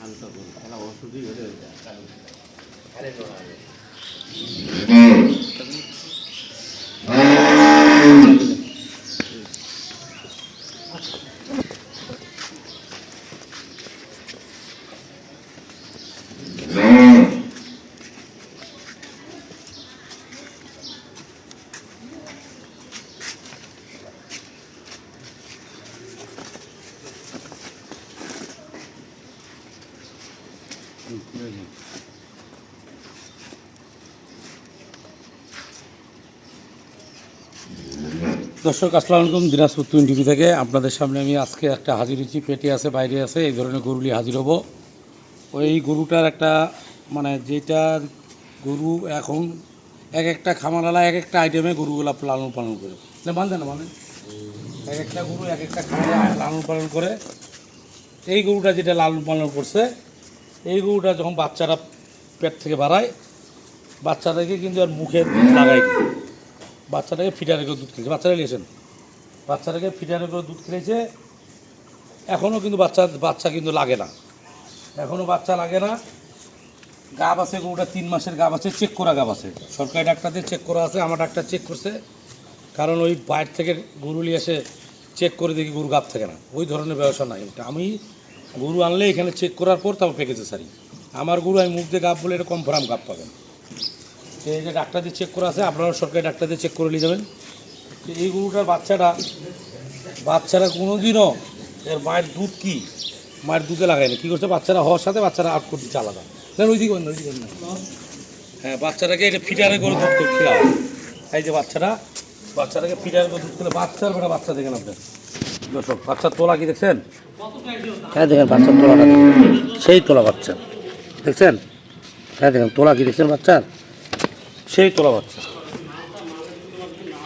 안떠고 하나 어수도 열어야 돼. 다른 전화해. দর্শক, আসসালামু আলাইকুম। দিনাজপুর টুইন টিভি থেকে আপনাদের সামনে আমি আজকে একটা হাজির হয়েছি। পেটে আছে, বাইরে আছে, এই ধরনের গরুলি হাজির হব। ওই গরুটার একটা মানে যেটা গরু এখন এক একটা খামারালা, এক একটা আইটেমে গরুগুলা লালন পালন করে। না, বান্ধে না মানে এক একটা গরু এক একটা খামারে লালন পালন করে। এই গরুটা যেটা লালন পালন করছে, এই গরুটা যখন বাচ্চারা পেট থেকে বাড়ায়, বাচ্চাদেরকে কিন্তু আর মুখে দিই বাচ্চাটাকে ফিটারে করে দুধ খেয়েছে বাচ্চারা নিয়েছেন। বাচ্চাটাকে ফিটারে করে দুধ খেয়েছে এখনও কিন্তু বাচ্চা বাচ্চা কিন্তু লাগে না। এখনও বাচ্চা লাগে না। গাব আছে গরুটা, তিন মাসের গাব আছে চেক করা গাব আছে। সরকারি ডাক্তারদের চেক করা আছে, আমার ডাক্তার চেক করছে। কারণ ওই বাইর থেকে গরু নিয়ে এসে চেক করে দেখি গরু গাব থাকে না। ওই ধরনের ব্যবসা নাই। ওটা আমি গরু আনলে এখানে চেক করার পর তারপর প্যাকেজে সারি। আমার গরু আমি মুখ দিয়ে গাব বলে এটা কনফার্ম গাব পাবেন। তো এই যে ডাক্তারদের চেক করা আছে, আপনারা সরকারি ডাক্তারদের চেক করে নিয়ে যাবেন। এই গরুটার বাচ্চাটা বাচ্চারা কোনো দিনও এর মায়ের দুধ কি? মায়ের দুধে লাগায়নি। কী করছে? বাচ্চারা হওয়ার সাথে বাচ্চারা আউট করে দিচ্ছে আলাদা। না ওই দিকে ওই দিকে না। হ্যাঁ বাচ্চাটাকে এটা ফিটারে করে দুধ খেলা এই যে বাচ্চারা বাচ্চাটাকে ফিটারে করে দুধ খেলে বাচ্চার বেটা বাচ্চা দেখেন আপনার দর্শক, বাচ্চার তোলা কি দেখছেন? হ্যাঁ দেখেন, বাচ্চার তোলাটা সেই তোলা বাচ্চা। দেখছেন? হ্যাঁ দেখেন, তোলা কি দেখছেন বাচ্চার? সেই তোলা বাচ্চা।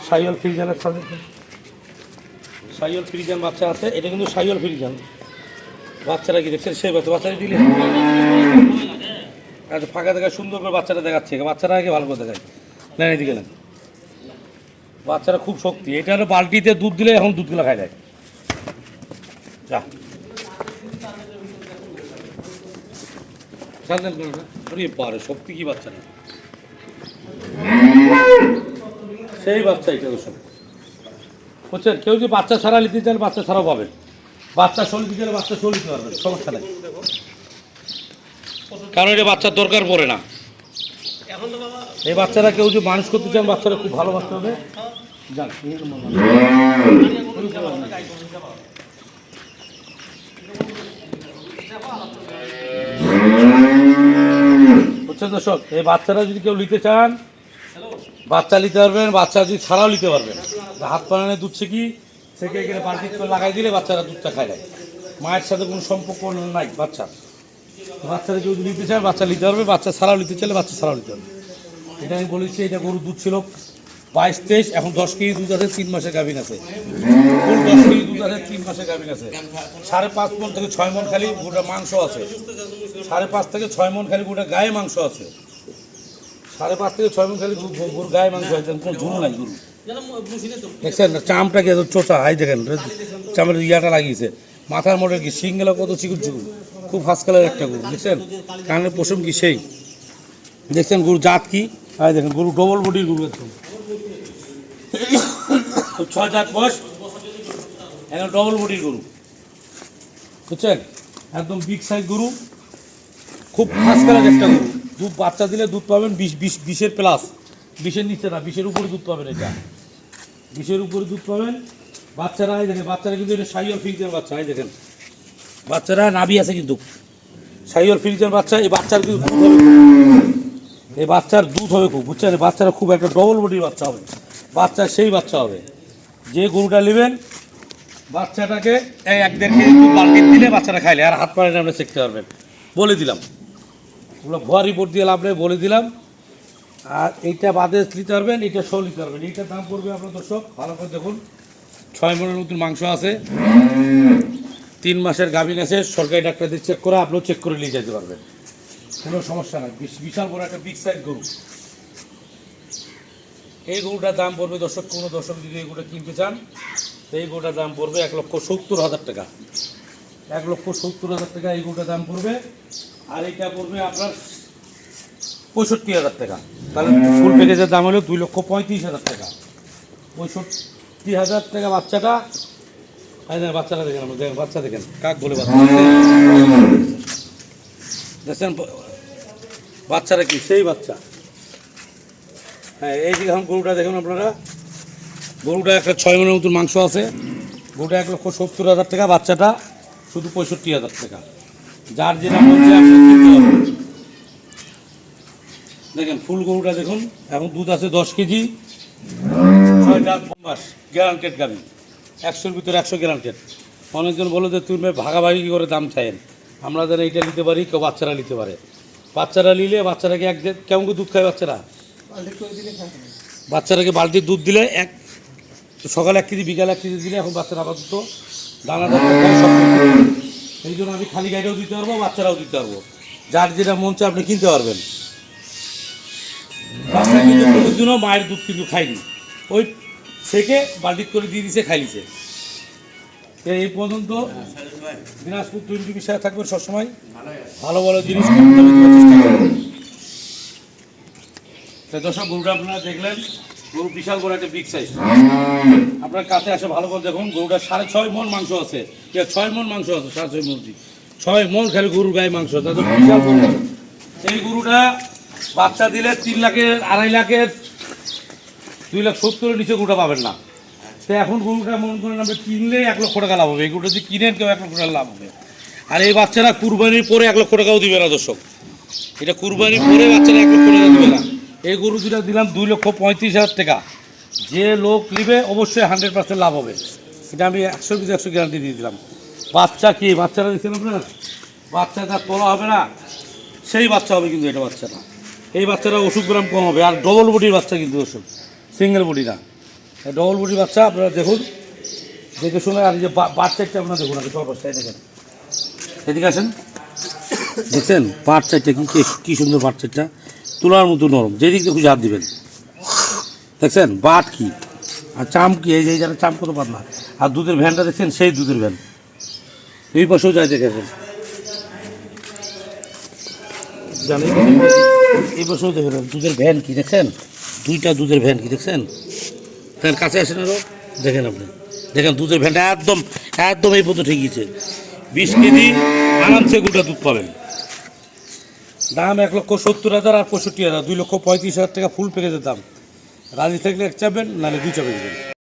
সাইল ফ্রিজানের সাথে। সাইল ফ্রিজান বাচ্চা আছে, এটা কিন্তু সাইল ফ্রিজান। বাচ্চারা কি দেখছেন? সেই বাচ্চা, বাচ্চারা দিলে। আচ্ছা ফাঁকা দেখা সুন্দর করে বাচ্চাটা দেখাচ্ছে। বাচ্চারা আগে ভালো করে দেখায়। না এদিকে না বাচ্চারা খুব শক্তি। এটা হলো বালটিতে দুধ দিলে এখন দুধগুলো খাই দেয় যা? ওরে বারে, শক্তি কি বাচ্চারা সেই বাচ্চা এটা ওসব বুঝছেন? কেউ যদি বাচ্চা ছাড়া নিতে চান, বাচ্চা ছাড়াও পাবেন। বাচ্চা শোল দিতে চাইলে বাচ্চা শোল দিতে পারবেন, সমস্যা নেই। কারণ এটা বাচ্চার দরকার পড়ে না। এই বাচ্চারা কেউ যদি মানুষ করতে চান, বাচ্চারা খুব ভালোবাসতে হবে। বুঝছেন দর্শক? এই বাচ্চারা যদি কেউ নিতে চান বাচ্চা নিতে পারবেন, বাচ্চা যদি ছাড়াও নিতে পারবেন। হাত পানানে দুধ কি থেকে এখানে বালতি করে লাগাই দিলে বাচ্চারা দুধটা খায় দেয় মায়ের সাথে কোনো সম্পর্ক নাই বাচ্চার। বাচ্চারা যদি নিতে চায়, বাচ্চা নিতে পারবে, বাচ্চা ছাড়াও নিতে চাইলে বাচ্চা ছাড়াও নিতে পারবে। এটা আমি বলেছি, এটা গরুর দুধ ছিল বাইশ তেইশ, এখন দশ কেজি দুধ আছে, তিন মাসের গাভিন আছে। ফুল দশ কেজি দুধ আছে, তিন মাসের গাভিন আছে। সাড়ে পাঁচ মন থেকে ছয় মন খালি গোটা মাংস আছে। সাড়ে পাঁচ থেকে ছয় মন খালি গোটা গায়ে মাংস আছে। সাড়ে পাঁচ থেকে ছয় মন খালি গরু- গায়ে মাংস আছে কোনো ঝুল নাই গরু দেখছেন চামটাকে চোচা হাই দেখেন চামের ইয়াটা লাগিয়েছে। মাথার মোটর কি সিঙ্গেলা কত চিকুর চিকুর? খুব ফার্স্ট কালার একটা গরু দেখছেন? কানের পশম কি সেই? দেখছেন গরু জাত কি? হাই দেখেন গরু ডবল বডির গরু একদম ছয় জাত বয়স এখন ডবল বডির গরু। বুঝছেন? একদম বিগ সাইজ গরু। খুব ফার্স্ট কালার একটা গরু। দুধ বাচ্চা দিলে দুধ পাবেন বিশ বিশ, বিশের প্লাস বিশের নিচে না, বিশের উপরে দুধ পাবেন এটা। বিশের উপরে দুধ পাবেন। বাচ্চারা, এই দেখেন, বাচ্চারা কিন্তু এটা সাইল ফিক্সের বাচ্চা, এই দেখেন। বাচ্চারা নাভি আছে কিন্তু। সাইল ফিক্সের বাচ্চা, এই বাচ্চার কিন্তু দুধ হবে এই বাচ্চার দুধ হবে খুব, বুঝছেন? বাচ্চারা খুব একটা ডবল বডির বাচ্চা হবে। বাচ্চা সেই বাচ্চা হবে। যে গরুটা নেবেন, বাচ্চাটাকে এক দেড় কেজি বালতি দিলে বাচ্চাটা খাইলে, আর হাত পাড়ে আপনি শিখতে পারবেন। বলে দিলাম। ওগুলো ভুয়া রিপোর্ট দিয়ে লাভ নেই বলে দিলাম। আর এইটা বাদে নিতে পারবেন, এইটা শো নিতে পারবেন। এইটার দাম পড়বে আপনার দর্শক, ভালো করে দেখুন, ছয় মনের মতন মাংস আছে। তিন মাসের গাভিন আছে, সরকারি ডাক্তারদের চেক করা, আপনিও চেক করে নিয়ে যেতে পারবেন। কোনো সমস্যা নাই, বিশ- বিশাল বড় একটা বিগ সাইজ গরু। এই গরুটার দাম পড়বে দর্শক, কোনো দর্শক যদি এই গরুটা কিনতে চান এই গরুটার দাম পড়বে এক লক্ষ সত্তর হাজার টাকা। এক লক্ষ সত্তর হাজার টাকা এই গরুটার দাম পড়বে। আর এটা পড়বে আপনার পঁয়ষট্টি হাজার টাকা। তাহলে ফুল প্যাকেজের দাম হলো দুই লক্ষ পঁয়ত্রিশ হাজার টাকা। পঁয়ষট্টি হাজার টাকা বাচ্চাটা আরে বাচ্চাটা দেখেন আমরা দেখেন বাচ্চা দেখেন কাক বলে বাচ্চা। দেখছেন ব- বাচ্চাটা কি? সেই বাচ্চা। হ্যাঁ এই যে এখন গরুটা দেখুন আপনারা। গরুটা একটা ছয় মনের মতন মাংস আছে। গরুটা এক লক্ষ সত্তর হাজার টাকা বাচ্চাটা শুধু পঁয়ষট্টি হাজার টাকা। যার যেটা বলছে আপনি কিনতে দেখেন ফুল গরুটা দেখুন, এখন দুধ আছে দশ কেজি। মাস গ্যারান্টেড গাড়ি একশোর ভিতরে একশো গ্যারান্টেড অনেকজন বলে যে, তুমি ভাগাভাগি করে দাম চাইেন আমরা যেন এইটা নিতে পারি, কেউ বাচ্চারা নিতে পারে। বাচ্চারা নিলে বাচ্চারাকে এক কেমন দুধ খায় বাচ্চারা? বাচ্চারাকে বালতির দুধ দিলে এক সকাল এক কেজি, বিকাল এক কেজি দিলে এখন বাচ্চারা আপাতত দানা দানা সব। এই জন্য আমি খালি গাড়িও দিতে পারব বাচ্চারাও দিতে পারব। যার যেটা মন চায় আপনি কিনতে পারবেন। বাচ্চা কিন্তু কোনোদিনও মায়ের দুধ কিন্তু খায়নি। ওই থেকে বালতি করে দিয়ে দিছে খাইছে এই পর্যন্ত দিনাজপুর টোয়েন্টি বিষয়ে থাকবেন সবসময়। ভালো ভালো জিনিস চেষ্টা করবেন। দর্শক গরুটা আপনারা দেখলেন। গরু বিশাল বড় একটা বিগ সাইজ আপনার কাছে আসে ভালো করে দেখুন, গরুটা সাড়ে ছয় মন মাংস আছে। ছয় মন মাংস আছে, সাড়ে ছয় মন ছয় মন খালি গরুর গায়ে মাংস তাদের বিশাল এই গরুটা বাচ্চা দিলে তিন লাখের, আড়াই লাখের, দুই লাখ সত্তরের নিচে গরুটা পাবেন না। তো এখন গরুটা মন করেন আপনি কিনলে এক লক্ষ টাকা লাভ হবে। এই গরুটা যদি কিনেন, কেউ এক লক্ষ টাকা লাভ হবে। আর এই বাচ্চারা কুরবানির পরে এক লক্ষ টাকাও দিবে না, দর্শক। এটা কুরবানির পরে বাচ্চারা এক লক্ষ টাকা দিবে না। এই গরু দুটা দিলাম দুই লক্ষ পঁয়ত্রিশ হাজার টাকা। যে লোক নিবে অবশ্যই হান্ড্রেড পার্সেন্ট লাভ হবে। এটা আমি একশো পিস একশো গ্যারান্টি দিয়ে দিলাম। বাচ্চা কি? বাচ্চারা দিচ্ছেন আপনার? বাচ্চাটা তোলা হবে না। সেই বাচ্চা হবে কিন্তু এটা বাচ্চাটা। এই বাচ্চাটা ওষুধ গ্রাম কম হবে। আর ডবল বডির বাচ্চা কিন্তু ওষুধ। সিঙ্গেল বডি না। ডবল বডির বাচ্চা আপনারা দেখুন। দেখে শুনে আর যে বা- বাচ্চাটা আপনারা দেখুন আগে। সব অবস্থায় দেখেন। এদিকে আসেন। দেখছেন? পাট চারটা কি- কি সুন্দর পাট চারটা। তুলার মতো নরম যেদিক দিয়ে খুশি হাত দিবেন। দেখছেন? বাট কি? আর চাম কি? এই যে যারা চাম কত পাতলা? আর দুধের ভ্যানটা দেখছেন? সেই দুধের ভ্যান। এই পাশেও যায় দেখেছেন এই পাশেও দেখেন দুধের ভ্যান কি? দেখছেন? দুইটা দুধের ভ্যান কি? দেখছেন? ভ্যান কাছে আসেন আরও। দেখেন আপনি। দেখেন দুধের ভ্যানটা একদম একদম এই পর্যন্ত ঠিকইছে বিশ কেজি আরামসে গোটা দুধ পাবেন। দাম এক লক্ষ সত্তর হাজার আর পঁয়ষট্টি হাজার। দুই লক্ষ পঁয়ত্রিশ হাজার টাকা ফুল প্যাকেজের দাম। রাজি থাকলে এক চাপবেন, নাহলে দুই চাপে দেবেন।